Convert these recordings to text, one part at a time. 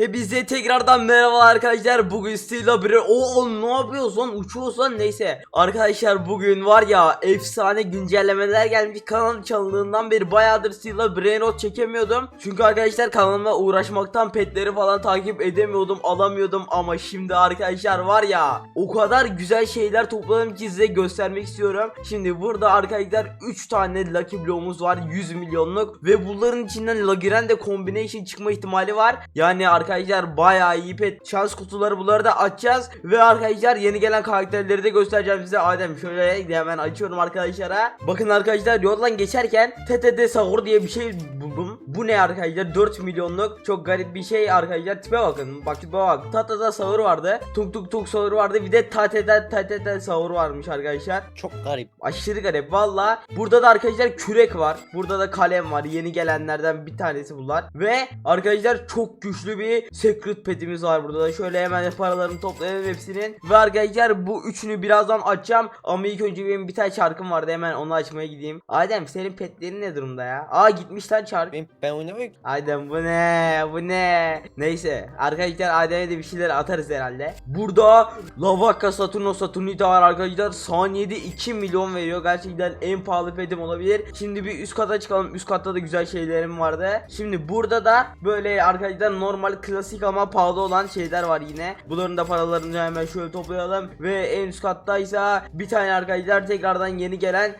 Hepinize tekrardan merhaba arkadaşlar. Bugün Steel bir o ne yapıyorsun? Uçuyorsun neyse. Arkadaşlar bugün var ya efsane güncellemeler gelmiş. Kanal çalındığından beri bayağıdır Steel Brainrot çekemiyordum. Çünkü arkadaşlar kanalıma uğraşmaktan petleri falan takip edemiyordum, alamıyordum ama şimdi arkadaşlar var ya o kadar güzel şeyler topladım ki size göstermek istiyorum. Şimdi burada arkadaşlar 3 tane Lucky Block'umuz var 100 milyonluk ve bunların içinden Lagirende Combination çıkma ihtimali var. Yani arkadaşlar bayağı iyi pet şans kutuları bunları da açacağız ve arkadaşlar yeni gelen karakterleri de göstereceğim size. Adem şöyle hemen açıyorum arkadaşlara. Bakın arkadaşlar yoldan geçerken TTD Sahur diye bir şey buldum. Bu ne arkadaşlar 4 milyonluk çok garip bir şey arkadaşlar tipe bakın. Bak tipe bak. Tatada Sahur vardı. Tuk tuk tuk Sahur vardı. Bir de Tatete Tatete Sahur varmış arkadaşlar. Çok garip. Aşırı garip valla. Burada da arkadaşlar kürek var. Burada da kalem var. Yeni gelenlerden bir tanesi bunlar. Ve arkadaşlar çok güçlü bir secret petimiz var burada da. Şöyle hemen paralarını toplayalım hepsinin. Ve arkadaşlar bu üçünü birazdan açacağım. Ama ilk önce benim bir tane çarkım vardı. Hemen onu açmaya gideyim. Adem senin petlerin ne durumda ya? Aa gitmiş lan. Ben, ben oynamıyorum ki. Adem bu ne? Bu ne? Neyse arkadaşlar Adem'e de bir şeyler atarız herhalde. Burada Lavaka Saturno Saturnita var arkadaşlar. Saniyede 2 milyon veriyor. Gerçekten en pahalı pedim olabilir. Şimdi bir üst kata çıkalım. Üst katta da güzel şeylerim vardı. Şimdi burada da böyle arkadaşlar normal klasik ama pahalı olan şeyler var yine. Bunların da paralarını hemen şöyle toplayalım. Ve en üst kattaysa bir tane arkadaşlar tekrardan yeni gelen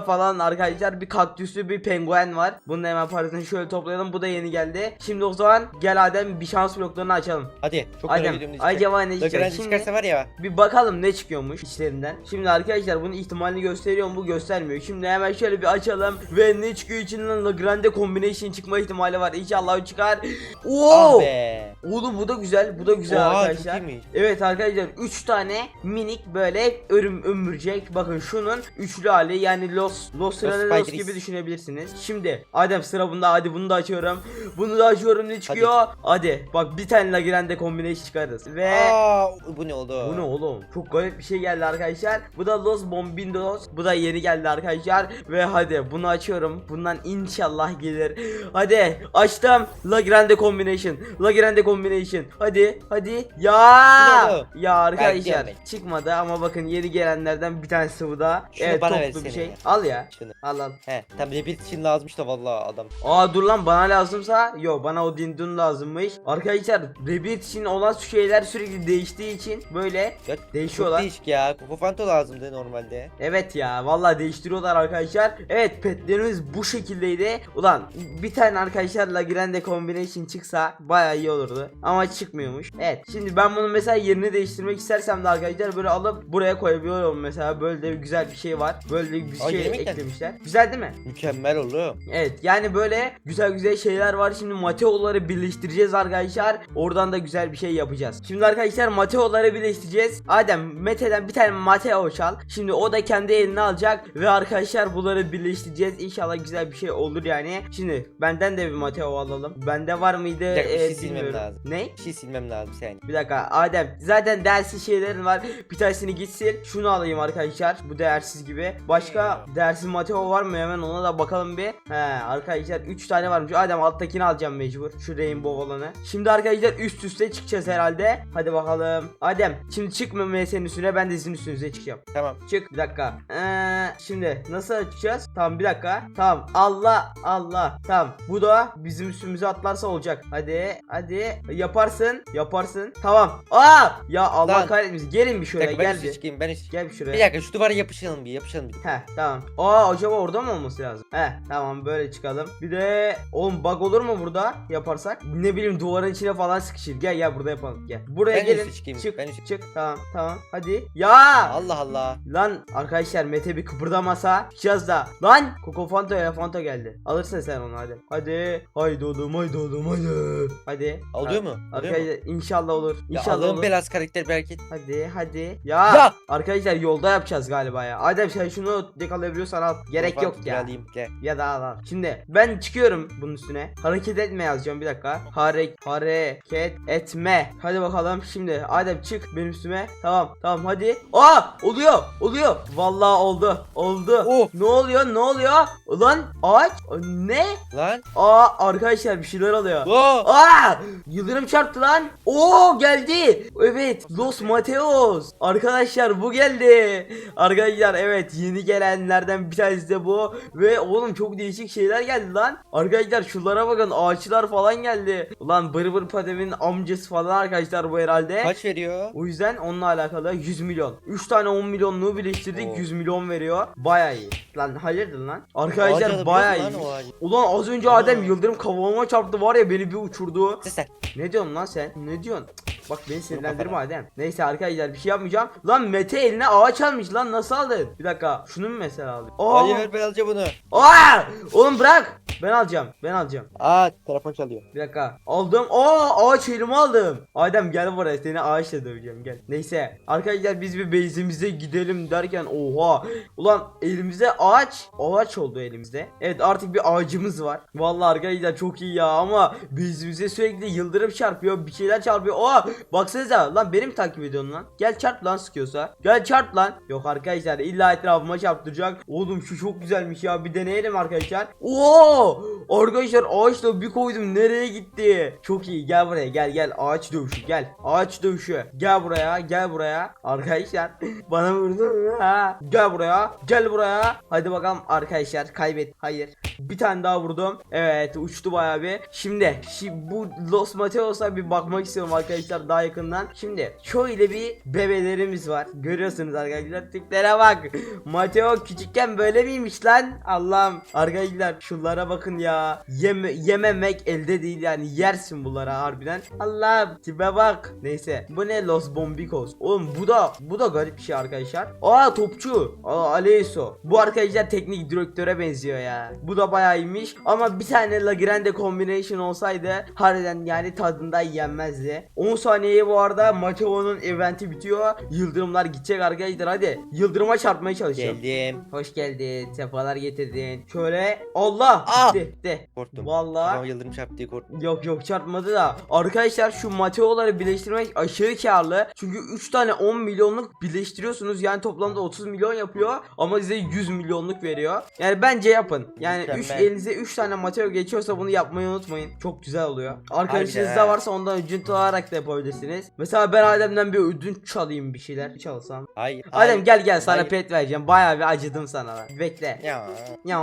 falan arkadaşlar bir kaktüslü bir penguen var. Bunun hemen parasını şöyle toplayalım. Bu da yeni geldi. Şimdi o zaman gel Adem bir şans bloklarını açalım. Hadi. Çok merak Adem ediyorum ne çıkacak. acaba ne çıkacak? Şimdi çıkarsa var ya. bir bakalım ne çıkıyormuş içlerinden. Şimdi arkadaşlar bunun ihtimalini gösteriyor mu? Bu göstermiyor. Şimdi hemen şöyle bir açalım ve ne çıkıyor içinden Lagrange combination çıkma ihtimali var. İnşallah çıkar. Oo! Ah be. Oğlum bu da güzel. Bu da güzel Oha, arkadaşlar. Evet arkadaşlar 3 tane minik böyle örüm ömürcek. Bakın şunun üçlü hali yani Los Los Stratos Spiders. gibi düşünebilirsiniz. Şimdi Adem sıra bunda. Hadi bunu da açıyorum. Bunu da açıyorum ne çıkıyor? Hadi. Bak bir tane Lagrange combination çıkarız ve Aa, bu ne oldu? bu ne oğlum? Çok garip bir şey geldi arkadaşlar. Bu da Los Bombindos. Bu da yeni geldi arkadaşlar. Ve hadi bunu açıyorum. Bundan inşallah gelir. Hadi açtım. La Grande Combination. La Grande Combination. Hadi hadi. Ya. Ya arkadaşlar Belki çıkmadı ama bakın yeni gelenlerden bir tanesi bu da. Şunu evet bana toplu versene bir şey. ya. Al ya. Şunu. Al al. He tam bir için lazımmış da vallahi adam. Aa dur lan bana lazımsa yo bana o dindun lazımmış. Arkadaşlar Rabbit için olan şeyler sürekli değiştiği için böyle Ya, Değişiyorlar. Çok değişik ya. Coco Fanto lazımdı normalde. Evet ya vallahi değiştiriyorlar arkadaşlar. Evet petlerimiz bu şekildeydi. Ulan bir tane arkadaşlar Lagrange combination çıksa baya iyi olurdu. Ama çıkmıyormuş. Evet şimdi ben bunu mesela yerini değiştirmek istersem de arkadaşlar böyle alıp buraya koyabiliyorum mesela. Böyle de güzel bir şey var. Böyle de bir Aa, şey eklemişler. Güzel değil mi? Mükemmel oğlum. Evet yani böyle güzel güzel şeyler var. Şimdi Mateo'ları birleştireceğiz arkadaşlar. Oradan da güzel bir şey yapacağız. Şimdi arkadaşlar Mateo'ları birleştireceğiz. Adem Mete'den bir tane Mateo çal. Şimdi o da kendi eline alacak ve arkadaşlar bunları birleştireceğiz. İnşallah güzel bir şey olur yani. Şimdi benden de bir Mateo alalım. Bende var mıydı? Bir dakika, bir Ee, şey silmem bilmiyorum. lazım. Ne? Bir şey silmem lazım seni. Bir dakika Adem zaten değersiz şeylerin var bir tanesini gitsin şunu alayım arkadaşlar bu değersiz gibi başka değersiz Mateo var mı hemen ona da bakalım bir He arkadaşlar 3 tane varmış Adem alttakini alacağım mecbur şu rainbow olanı Şimdi arkadaşlar üst üste çıkacağız herhalde hadi bakalım Adem şimdi çıkma MS'nin üstüne ben de sizin üstünüze çıkacağım Tamam. Çık bir dakika. Ee, şimdi nasıl çıkacağız? Tamam bir dakika. Tamam. Allah Allah. Tamam. Bu da bizim üstümüze atlarsa olacak. Hadi hadi yaparsın. Yaparsın. Tamam. Aa! Ya Allah Lan. kahretmesin. Gelin bir şöyle dakika ben gel bir. çıkayım ben üstü Gel bir şuraya. Bir dakika şu duvara yapışalım bir yapışalım bir. Heh tamam. Aa acaba orada mı olması lazım? Heh tamam böyle çıkalım. Bir de oğlum bug olur mu burada yaparsak? Ne bileyim duvarın içine falan sıkışır. Gel gel burada yapalım. Gel. Buraya Ben gelin. çıkayım, Çık ben üstü- çık. Tamam tamam. Hadi. Ya! Allah Allah. Lan arkadaşlar Mete bir kıpırdamasa çıkacağız da. Lan Coco Fanta ya Fanta geldi. Alırsın sen onu hadi. Hadi. Haydi oğlum haydi oğlum haydi. Hadi. Alıyor mu? Arkadaşlar inşallah olur. Ya İnşallah Allah'ın olur. belası karakter belki. Hadi hadi. Ya. Ya! Arkadaşlar yolda yapacağız galiba ya. Adem sen şunu yakalayabiliyorsan al. Gerek Coco yok ya. Alayım gel. Ya hadi al al. Şimdi ben çıkıyorum bunun üstüne. Hareket etme yazacağım bir dakika. Harek hareket etme. Hadi bakalım şimdi Adem çık benim üstüme. Tamam tamam hadi. Aa oluyor oluyor. Vallahi oldu oldu. Oh. Ne oluyor ne oluyor? Ulan ağaç ne? Lan. Aa arkadaşlar bir şeyler oluyor. Oh. Aa! Yıldırım çarptı lan. Oo geldi. Evet. Los Mateos. Arkadaşlar bu geldi. Arkadaşlar evet yeni gelenlerden bir tanesi de bu. Ve oğlum çok değişik şeyler geldi lan. Arkadaşlar şunlara bakın ağaçlar falan geldi. Ulan Bır Bır Padem'in amcası falan arkadaşlar bu herhalde. Kaç veriyor? O yüzden onunla alakalı 100 milyon. 3 tane 10 milyonluğu birleştirdik Oo. 100 milyon veriyor. Baya iyi. Lan hayırdır lan? Arkadaşlar baya iyi. Ulan az önce. Adem yıldırım kafama çarptı var ya beni bir uçurdu. Sen. Ne diyorsun lan sen? Ne diyorsun? Bak beni sinirlendirme. Adem. Neyse arkadaşlar bir şey yapmayacağım. Lan Mete eline ağaç almış lan nasıl aldın? Bir dakika şunu mu mesela aldın? Aa! Hayır ben alacağım bunu. Aa! Oğlum bırak. Ben alacağım. Ben alacağım. Aa telefon çalıyor. Bir dakika. Aldım. Aa ağaç elime aldım. Adem gel buraya seni ağaçla döveceğim gel. Neyse. Arkadaşlar biz bir base'imize gidelim derken oha. Ulan elimize ağaç. Ağaç oldu elimizde. Evet artık bir ağacımız var. Vallahi arkadaşlar çok iyi ya ama base'imize sürekli yıldırım çarpıyor. Bir şeyler çarpıyor. Aa baksanıza lan benim takip ediyorsun lan. Gel çarp lan sıkıyorsa. Gel çarp lan. Yok arkadaşlar illa etrafıma çarptıracak. Oğlum şu çok güzelmiş ya. Bir deneyelim arkadaşlar. Oo! Arkadaşlar ağaçla bir koydum nereye gitti? Çok iyi gel buraya gel gel ağaç dövüşü gel. Ağaç dövüşü. Gel buraya gel buraya. Arkadaşlar bana vurdun ha. Gel buraya gel buraya. Hadi bakalım arkadaşlar kaybet. Hayır. Bir tane daha vurdum. Evet uçtu bayağı bir. Şimdi, şi- bu Los Mateos'a bir bakmak istiyorum arkadaşlar daha yakından. Şimdi şöyle bir bebelerimiz var. Görüyorsunuz arkadaşlar tiplere bak. Mateo küçükken böyle miymiş lan? Allah'ım. Arkadaşlar şunlara bakın ya. Yeme yememek elde değil yani yersin bunlara harbiden. Allah'ım tipe bak. Neyse bu ne Los Bombicos. Oğlum bu da bu da garip bir şey arkadaşlar. Aa topçu. Aa Aleyso. Bu arkadaşlar teknik direktöre benziyor ya. Bu da bayağı iyiymiş. Ama bir tane La Grande combination olsaydı harbiden yani tadında yenmezdi. 10 saniyeye bu arada Mateo'nun eventi bitiyor. Yıldırımlar gidecek arkadaşlar hadi. Yıldırıma çarpmaya çalışacağım. Geldim. Hoş geldin. Sefalar getirdin. Şöyle Allah Ah! gitti. gitti. Korktum. Vallahi Ama yıldırım çarptı diye korktum. Yok yok çarpmadı da Arkadaşlar şu Mateo'ları birleştirmek aşırı karlı Çünkü 3 tane 10 milyonluk birleştiriyorsunuz Yani toplamda 30 milyon yapıyor Ama size 100 milyonluk veriyor Yani bence yapın Yani 3 Mükemmel. elinize 3 tane Mateo geçiyorsa bunu yapmayı unutmayın Çok güzel oluyor Arkadaşınızda varsa ondan ödünç alarak da yapabilirsiniz Mesela ben Adem'den bir ödünç çalayım bir şeyler çalsam Hayır. Adem hayır, gel gel sana hayır. pet vereceğim Bayağı bir acıdım sana. Bekle Ya. ya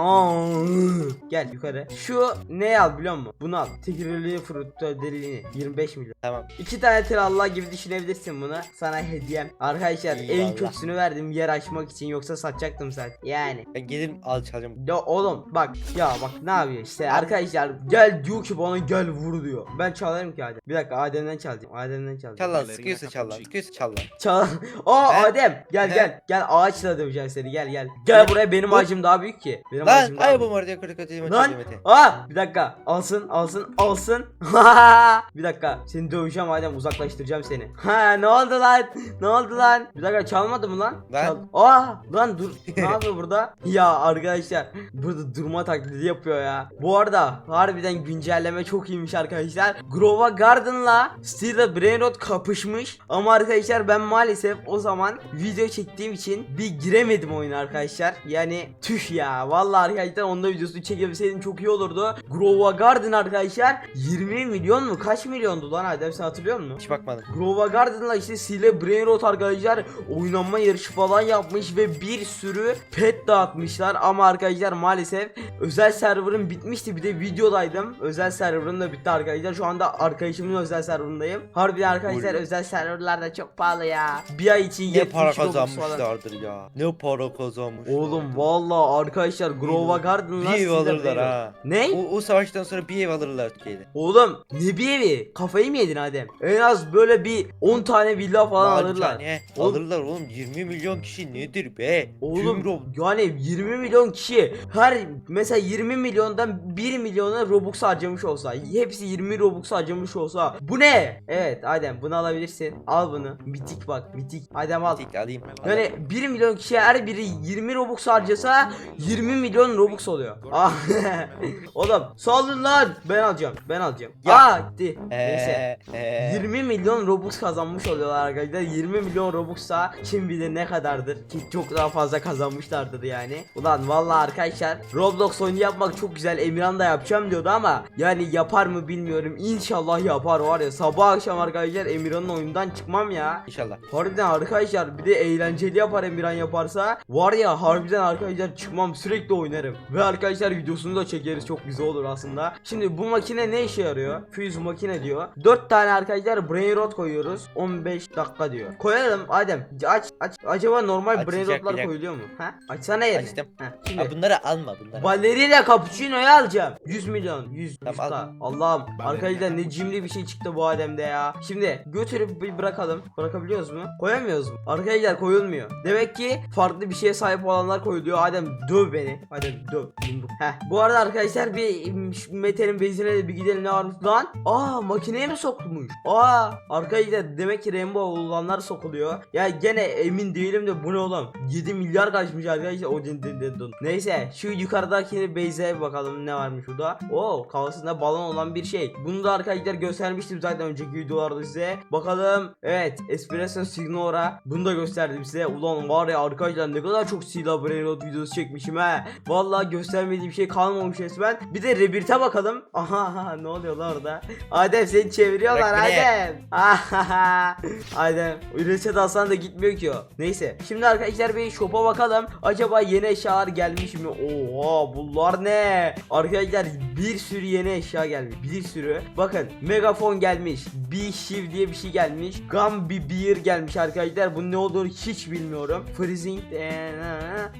gel yukarı. Şu ne al biliyor musun? Bunu al. Tekirli frutta delini 25 milyon. Tamam. İki tane trallah gibi düşünebilirsin bunu. Sana hediyem. Arkadaşlar en Eyvallah. kötüsünü verdim yer açmak için yoksa satacaktım zaten. Yani. Ben gelirim al çalacağım. Ya oğlum bak ya bak ne yapıyor işte arkadaşlar gel diyor ki bana gel vur diyor. Ben çalarım ki Adem. Bir dakika Adem'den çalacağım. Adem'den çalacağım. Çal lan sıkıyorsa çal lan. Sıkıyorsa çal lan. Çal. Aa He? Adem gel He? gel gel ağaçla döveceğim seni gel gel. Gel buraya benim ağacım daha büyük ki. Benim Lan ağacım daha ay büyük. bu var diye kötü kötü Lan! Aa! Bir dakika. Alsın alsın alsın. Bir dakika. Seni döveceğim Adem uzaklaştıracağım seni. Ha ne oldu lan? Ne oldu lan? Bir dakika çalmadı mı lan? Lan. Çal- aa! Lan dur. Ne yapıyor burada? Ya arkadaşlar burada durma taklidi yapıyor ya. Bu arada harbiden güncelleme çok iyiymiş arkadaşlar. Grova Garden'la Steel Brain Rot kapışmış. Ama arkadaşlar ben maalesef o zaman video çektiğim için bir giremedim oyuna arkadaşlar. Yani tüh ya. Vallahi arkadaşlar onda videosunu çekebilseydim çok iyi olurdu Grova Garden arkadaşlar 20 milyon mu kaç milyondu lan Adem sen hatırlıyor musun? Hiç bakmadım. Grova Garden'la işte Sile Brain Rot arkadaşlar oynanma yarışı falan yapmış ve bir sürü pet dağıtmışlar ama arkadaşlar maalesef özel serverım bitmişti bir de videodaydım özel serverım da bitti arkadaşlar şu anda arkadaşımın özel serverındayım harbiden arkadaşlar Buyurun. özel serverlar da çok pahalı ya bir ay için Ne 70 para kazanmışlardır ya. Ne para kazanmışlar. Oğlum vallahi arkadaşlar Grova Garden'la Sile alırlar ha. Ne? O, o savaştan sonra bir ev alırlar Türkiye'de. Oğlum ne bir evi? Kafayı mı yedin Adem? En az böyle bir 10 tane villa falan Mali alırlar. tane Oğlum- Alırlar oğlum 20 milyon kişi nedir be? Oğlum Tüm Rob- yani 20 milyon kişi her mesela 20 milyondan 1 milyona Robux harcamış olsa hepsi 20 Robux harcamış olsa bu ne? Evet Adem bunu alabilirsin. Al bunu. Mitik bak mitik. Adem al. Tek alayım. Yani 1 milyon kişiye her biri 20 Robux harcasa 20 milyon Robux oluyor. Ah. Oğlum saldın lan. Ben alacağım. Ben alacağım. Ya. Gitti. Neyse. Eee, eee. 20 milyon Robux kazanmış oluyorlar arkadaşlar. 20 milyon Robux'sa kim bilir ne kadardır ki çok daha fazla kazanmışlardır yani. Ulan vallahi arkadaşlar Roblox oyunu yapmak çok güzel. Emirhan da yapacağım diyordu ama yani yapar mı bilmiyorum. İnşallah yapar var ya. Sabah akşam arkadaşlar Emirhan'ın oyundan çıkmam ya. İnşallah. Harbiden arkadaşlar bir de eğlenceli yapar Emirhan yaparsa var ya harbiden arkadaşlar çıkmam sürekli oynarım ve arkadaşlar videosunu da çekeriz çok güzel olur aslında. Şimdi bu makine ne işe yarıyor? Fuse makine diyor. 4 tane arkadaşlar brain rot koyuyoruz. 15 dakika diyor. Koyalım Adem aç aç. Acaba normal brain Açacak, rotlar bir dakika. koyuluyor mu? Ha? Açsana yerini. Açtım. ha, Ha, şimdi bunları alma bunları. Ballerina cappuccino'yu alacağım. 100 milyon 100 Tamam, al. Allah'ım arkadaşlar ne cimri bir şey çıktı bu Adem'de ya. Şimdi götürüp bir bırakalım. Bırakabiliyoruz mu? Koyamıyoruz mu? Arkadaşlar koyulmuyor. Demek ki farklı bir şeye sahip olanlar koyuluyor. Adem döv beni. Adem döv. Heh. Bu arada arkadaşlar bir Mete'nin bezine de bir gidelim ne varmış lan? Aa makineye mi sokmuş? Aa arkadaşlar demek ki Rainbow olanlar sokuluyor. Ya gene emin değilim de bu ne oğlum? 7 milyar kaçmış arkadaşlar. O din din din din. Neyse şu yukarıdaki base'e bir bakalım ne varmış burada. Oo kafasında balon olan bir şey. Bunu da arkadaşlar göstermiştim zaten önceki videolarda size. Bakalım evet Espresso Signora. Bunu da gösterdim size. Ulan var ya arkadaşlar ne kadar çok Sila Brainrot videosu çekmişim he Vallahi göstermediğim şey kalmamış resmen. Bir de Rebirth'e bakalım. Aha, aha ne oluyor lan orada? Adem seni çeviriyorlar Bırak beni. Adem. Ahaha. Adem Reset alsan da gitmiyor ki o. Neyse şimdi arkadaşlar bir shop'a bakalım. Acaba yeni eşyalar gelmiş mi? Oha bunlar ne? Arkadaşlar bir sürü yeni eşya gelmiş Bir sürü. Bakın megafon gelmiş Bir shiv diye bir şey gelmiş Gambi beer gelmiş arkadaşlar. Bu ne olduğunu hiç bilmiyorum. Freezing eee,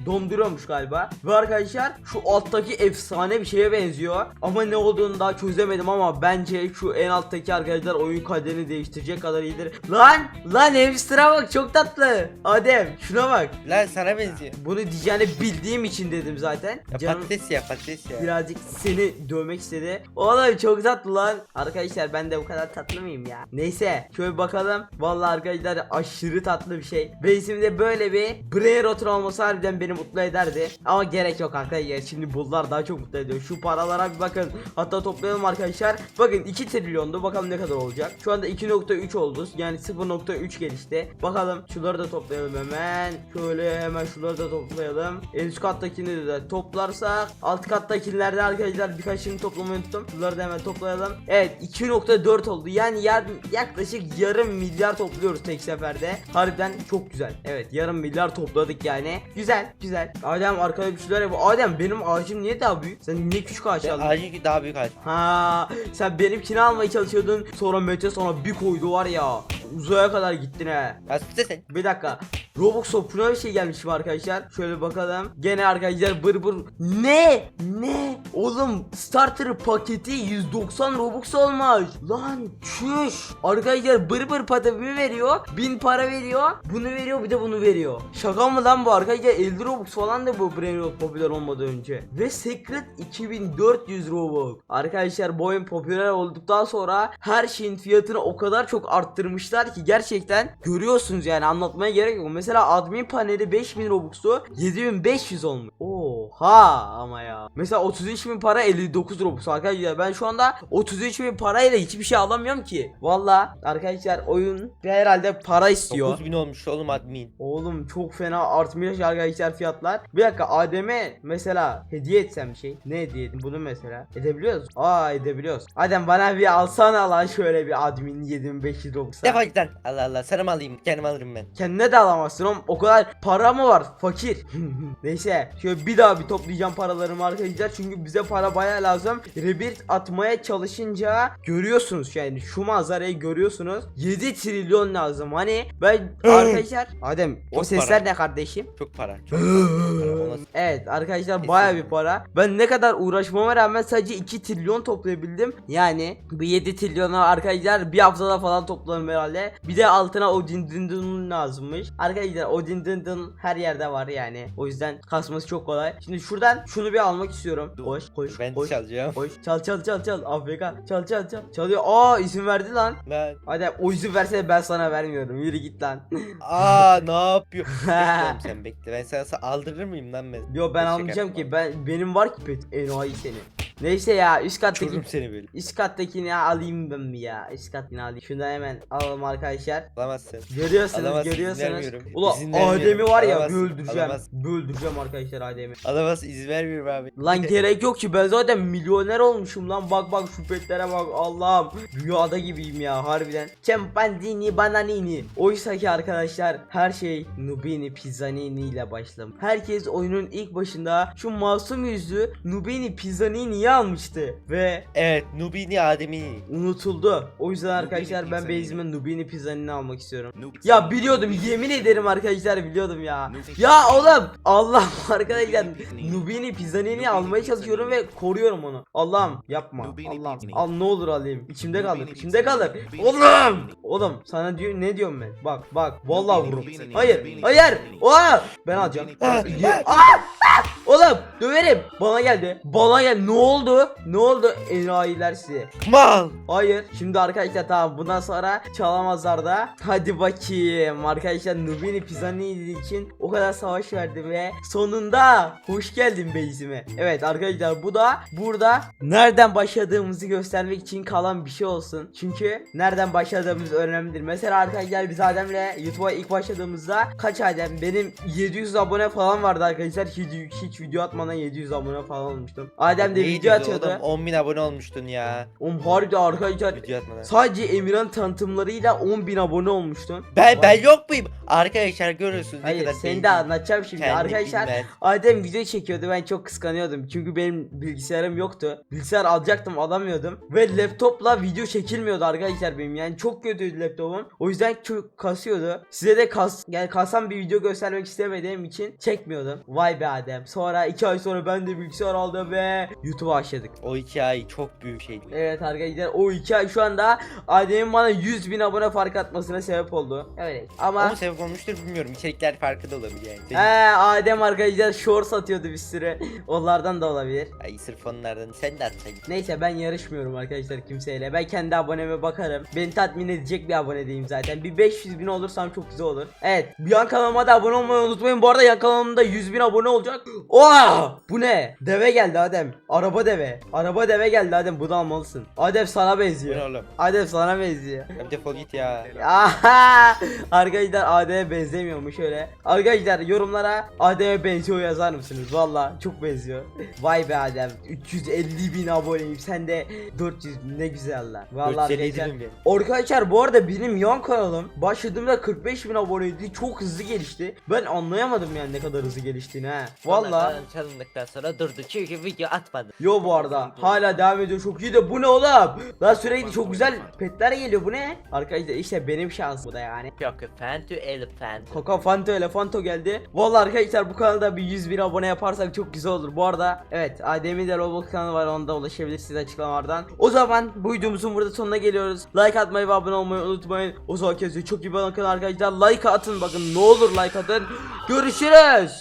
Donduruyormuş galiba. Ve arkadaşlar şu alttaki efsane bir şeye benziyor Ama ne olduğunu daha çözemedim ama Bence şu en alttaki arkadaşlar oyun kaderini değiştirecek kadar iyidir Lan lan hamster'a bak çok tatlı Adem şuna bak Lan sana benziyor. Bunu diyeceğini bildiğim için dedim zaten Ya Canım patates ya patates ya. birazcık seni dövmek istedi. Oğlum çok tatlı lan. Arkadaşlar ben de bu kadar tatlı mıyım ya? Neyse şöyle bakalım. Vallahi arkadaşlar aşırı tatlı bir şey. Base'imde böyle bir brain rotor olması harbiden beni mutlu ederdi. Ama gerek yok arkadaşlar. Şimdi bunlar daha çok mutlu ediyor. Şu paralara bir bakın. Hatta toplayalım arkadaşlar. Bakın 2 trilyondu. Bakalım ne kadar olacak. Şu anda 2.3 oldu. Yani 0.3 gelişti. Bakalım şunları da toplayalım hemen. Şöyle hemen şunları da toplayalım. En üst kattakini de toplarsak alt kattakilerden arkadaşlar birkaçını toplamayı unuttum. Bunları da hemen toplayalım. Evet 2.4 oldu. Yani yar, yaklaşık yarım milyar topluyoruz tek seferde. Harbiden çok güzel. Evet yarım milyar topladık yani. Güzel güzel. Adem arkada bir şeyler yapıyor. Adem benim ağacım niye daha büyük? Sen niye küçük ağaç aldın? ağacın daha büyük ağaç. Ha, sen benimkini almaya çalışıyordun. Sonra Mete sana bir koydu var ya. Uzaya kadar gittin he. Ya sus sen. Bir dakika. Robux topuna bir şey gelmiş mi arkadaşlar? Şöyle bakalım. Gene arkadaşlar bır bır. Ne? Ne? Oğlum starter paketi 190 Robux olmuş. Lan çüş. Arkadaşlar bır bır patemi veriyor. 1000 para veriyor. Bunu veriyor bir de bunu veriyor. Şaka mı lan bu arkadaşlar? 50 Robux falan da bu Brain Rot popüler olmadan önce. Ve Secret 2400 Robux. Arkadaşlar bu oyun popüler olduktan sonra her şeyin fiyatını o kadar çok arttırmışlar ki gerçekten görüyorsunuz yani anlatmaya gerek yok. Mesela admin paneli 5000 Robux'tu 7500 olmuş. Oha ama ya. Mesela 33.000 para 59 Robux arkadaşlar ben şu anda 33.000 parayla hiçbir şey alamıyorum ki. Valla arkadaşlar oyun herhalde para istiyor. 9000 olmuş oğlum admin. Oğlum çok fena artmış arkadaşlar fiyatlar. Bir dakika Adem'e mesela hediye etsem şey. Ne hediye edeyim bunu mesela? Edebiliyoruz. Aa edebiliyoruz. Adem bana bir alsana lan şöyle bir admin 7500 Robux'a. Defol git lan. Allah Allah sana mı alayım? Kendim alırım ben. Kendine de alamazsın oğlum. O kadar para mı var? Fakir. Neyse. Şöyle bir daha bir toplayacağım paralarımı arkadaşlar. Çünkü bize para baya lazım. Rebirth atmaya çalışınca görüyorsunuz yani şu manzarayı görüyorsunuz. 7 trilyon lazım. Hani ben arkadaşlar Adem o Çok sesler para. ne kardeşim? Çok para. Çok para. Evet arkadaşlar baya bir para. Ben ne kadar uğraşmama rağmen sadece 2 trilyon toplayabildim. Yani bu 7 trilyonu arkadaşlar bir haftada falan toplarım herhalde. Bir de altına o din din din lazımmış. Arkadaşlar dın dın her yerde var yani. O yüzden kasması çok kolay. Şimdi şuradan şunu bir almak istiyorum. Koş koş Ben koş. çalacağım. Koş çal çal çal çal Afrika çal çal çal çalıyor aa izin verdi lan Lan. hadi o izin verse ben sana vermiyorum yürü git lan Aa ne yapıyor? Sen bekle. Ben sana sa- aldırır mıyım lan ben? Yo ben almayacağım ki ben benim var ki pet enayi seni neyse ya üst kattaki Uçururum seni böyle. üst kattakini alayım ben bir ya üst kattakini alayım şundan hemen alalım arkadaşlar Alamazsın. Görüyorsunuz Alamaz, izin görüyorsunuz. vermiyorum. Ula İzin vermiyorum. Adem'i var ya Alamaz, öldüreceğim. alamaz. Öldüreceğim arkadaşlar Adem'i. Alamaz izin vermiyorum abi. Lan gerek yok ki ben zaten milyoner olmuşum lan bak bak şu petlere bak Allah'ım rüyada gibiyim ya harbiden Çempandini bananini Oysa ki arkadaşlar her şey Nubini Pizzanini ile başlamış Herkes oyunun ilk başında şu masum yüzlü Nubini Pizzanini'yi almıştı Ve Evet Nubini Adem'i. unutuldu. O yüzden arkadaşlar ben Pizzanini. Nubini Pizzanini almak istiyorum. Ya biliyordum yemin ederim arkadaşlar biliyordum ya. Ya oğlum Allah arkadaşlar Nubini Pizzanini almaya çalışıyorum ve koruyorum onu. Allah'ım yapma. Allah'ım. al ne olur alayım. İçimde kalır içimde kalır Oğlum! Oğlum sana diyor ne diyorum ben? Bak bak vallahi vururum Hayır hayır. Oha ben alacağım! Aa! Oğlum döverim bana geldi bana gel ne oldu ne oldu enayiler size Mal. Hayır. Şimdi arkadaşlar tamam bundan sonra çalamazlar da. Hadi bakayım. Arkadaşlar Nubini Pizzanini için o kadar savaş verdim ve sonunda hoş geldin base'ime. Evet arkadaşlar bu da burada nereden başladığımızı göstermek için kalan bir şey olsun. Çünkü nereden başladığımız önemlidir. Mesela arkadaşlar biz Adem'le YouTube'a ilk başladığımızda kaç Adem? Benim 700 abone falan vardı arkadaşlar. Hiç, hiç video atmadan 700 abone falan olmuştum. Adem de Ne video atıyordu. oğlum? 10.000 abone olmuştun ya. Oğlum harbiden arkadaşlar Video atmadan. Sadece Emirhan tanıtımlarıyla 10.000 abone olmuştun. Ben ben yok muyum? Arkadaşlar görüyorsunuz ne Hayır kadar seni de anlatacağım şimdi. kendi Arkadaşlar bilmez. Adem video çekiyordu ben çok kıskanıyordum. Çünkü benim bilgisayarım yoktu. Bilgisayar alacaktım alamıyordum. Ve laptopla video çekilmiyordu arkadaşlar benim. Yani çok kötüydü laptopum. O yüzden çok kasıyordu. Size de kas yani kasan bir video göstermek istemediğim için çekmiyordum. Vay be Adem. Sonra 2 ay sonra ben de bilgisayar aldım ve YouTube'a başladık. O iki ay çok büyük şeydi. Evet arkadaşlar o iki ay şu anda Adem'in bana 100 bin abone fark atmasına sebep oldu. Evet ama Ama sebep olmuştur bilmiyorum. İçerikler farkı da olabilir yani. He Adem arkadaşlar short satıyordu bir sürü. Onlardan da olabilir. Ay sırf onlardan sen de atsaydın. Neyse ben yarışmıyorum arkadaşlar kimseyle. Ben kendi aboneme bakarım. Beni tatmin edecek bir abone diyeyim zaten. Bir 500 bin olursam çok güzel olur. Evet. Yan kanalıma da abone olmayı unutmayın. Bu arada yan kanalımda 100 bin abone olacak. Oha! Bu ne? Deve geldi Adem. Araba deve. Araba deve geldi Adem. Bunu almalısın. Adem sana Bu ne benziyor. oğlum? Adem sana benziyor. Hem defol git ya. Aha! Arkadaşlar Adem'e benzemiyormuş öyle. Arkadaşlar yorumlara Adem'e benziyor yazar mısınız? Valla çok benziyor. Vay be Adem 350 bin aboneyim sen de 400 ne güzel lan. Valla arkadaşlar. bin. Arkadaşlar bu arada benim yan kanalım başladığımda 45 bin aboneydi çok hızlı gelişti. Ben anlayamadım yani ne kadar hızlı geliştiğini ha. Valla. Ondan çalındıktan sonra durdu çünkü video atmadı. Yo bu arada hala devam ediyor çok iyi de bu ne oğlum? Lan sürekli çok güzel petler geliyor bu ne? Arkadaşlar işte benim şans bu da yani. Yok Fanto Elephant. Kaka Fanto Elefanto geldi. Vallahi arkadaşlar bu kanalda bir 100 bin abone yaparsak çok güzel olur. Bu arada evet Adem'in de Roblox kanalı var onda ulaşabilirsiniz açıklamalardan. O zaman bu videomuzun burada sonuna geliyoruz. Like atmayı ve abone olmayı unutmayın. O zaman kendinize çok iyi bakın arkadaşlar. Like atın bakın ne olur like atın. Görüşürüz.